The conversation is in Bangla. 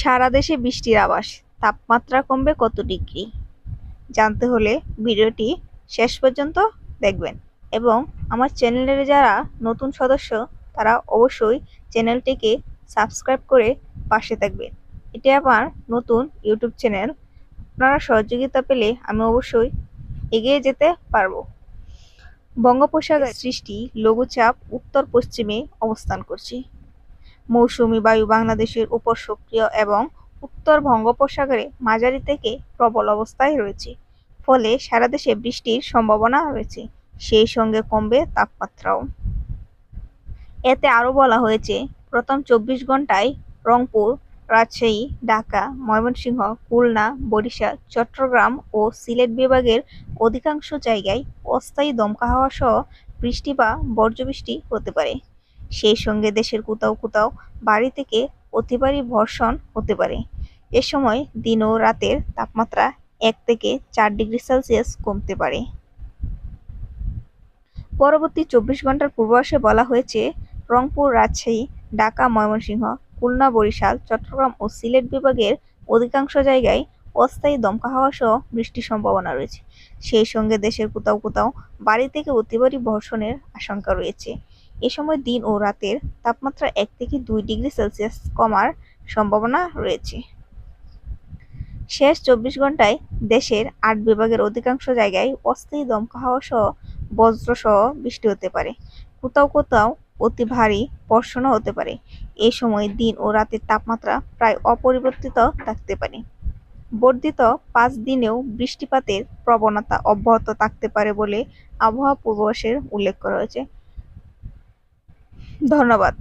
সারা দেশে বৃষ্টির আভাস, তাপমাত্রা কমবে কত ডিগ্রি? জানতে হলে ভিডিওটি শেষ পর্যন্ত দেখবেন। এবং আমার চ্যানেলের যারা নতুন সদস্য, তারা অবশ্যই চ্যানেলটিকে সাবস্ক্রাইব করে পাশে থাকবেন। এটি আমার নতুন ইউটিউব চ্যানেল। আপনারা সহযোগিতা পেলে আমি অবশ্যই এগিয়ে যেতে পারব। বঙ্গোপসাগরের সৃষ্টি লঘুচাপ উত্তর পশ্চিমে অবস্থান করছে। মৌসুমী বায়ু বাংলাদেশের উপর সক্রিয় এবং উত্তর বঙ্গোপসাগরে মাঝারি থেকে প্রবল অবস্থায় রয়েছে। ফলে সারা দেশে বৃষ্টির সম্ভাবনা রয়েছে। সেই সঙ্গে কমবে তাপমাত্রাও। এতে আরও বলা হয়েছে, প্রথম চব্বিশ ঘন্টায় রংপুর, রাজশাহী, ঢাকা, ময়মনসিংহ, খুলনা, বরিশাল, চট্টগ্রাম ও সিলেট বিভাগের অধিকাংশ জায়গায় অস্থায়ী দমকা হাওয়া সহ বৃষ্টি বা বর্জ্যবৃষ্টি হতে পারে। সেই সঙ্গে দেশের কোথাও কোথাও বাড়ি থেকে অতি ভারী বর্ষণ হতে পারে। এ সময় দিন ও রাতের তাপমাত্রা এক থেকে চার ডিগ্রি সেলসিয়াস কমতে পারে। পরবর্তী চব্বিশ ঘণ্টার পূর্বাভাসে বলা হয়েছে, রংপুর, রাজশাহী, ঢাকা, ময়মনসিংহ, খুলনা, বরিশাল, চট্টগ্রাম ও সিলেট বিভাগের অধিকাংশ জায়গায় অস্থায়ী দমকা হাওয়া সহ বৃষ্টির সম্ভাবনা রয়েছে। সেই সঙ্গে দেশের কোথাও কোথাও বাড়ি থেকে অতি ভারী বর্ষণের আশঙ্কা রয়েছে। এ সময় দিন ও রাতের তাপমাত্রা এক থেকে দুই ডিগ্রি সেলসিয়াস কমার সম্ভাবনা রয়েছে। শেষ চব্বিশ ঘন্টায় দেশের আট বিভাগের অধিকাংশ জায়গায় অস্থায়ী দমকা হাওয়া সহ বজ্র সহ বৃষ্টি হতে পারে। কোথাও কোথাও অতি ভারী বর্ষণও হতে পারে। এ সময় দিন ও রাতের তাপমাত্রা প্রায় অপরিবর্তিত থাকতে পারে। বর্ধিত পাঁচ দিনেও বৃষ্টিপাতের প্রবণতা অব্যাহত থাকতে পারে বলে আবহাওয়া পূর্বাভাসের উল্লেখ করা হয়েছে। ধন্যবাদ।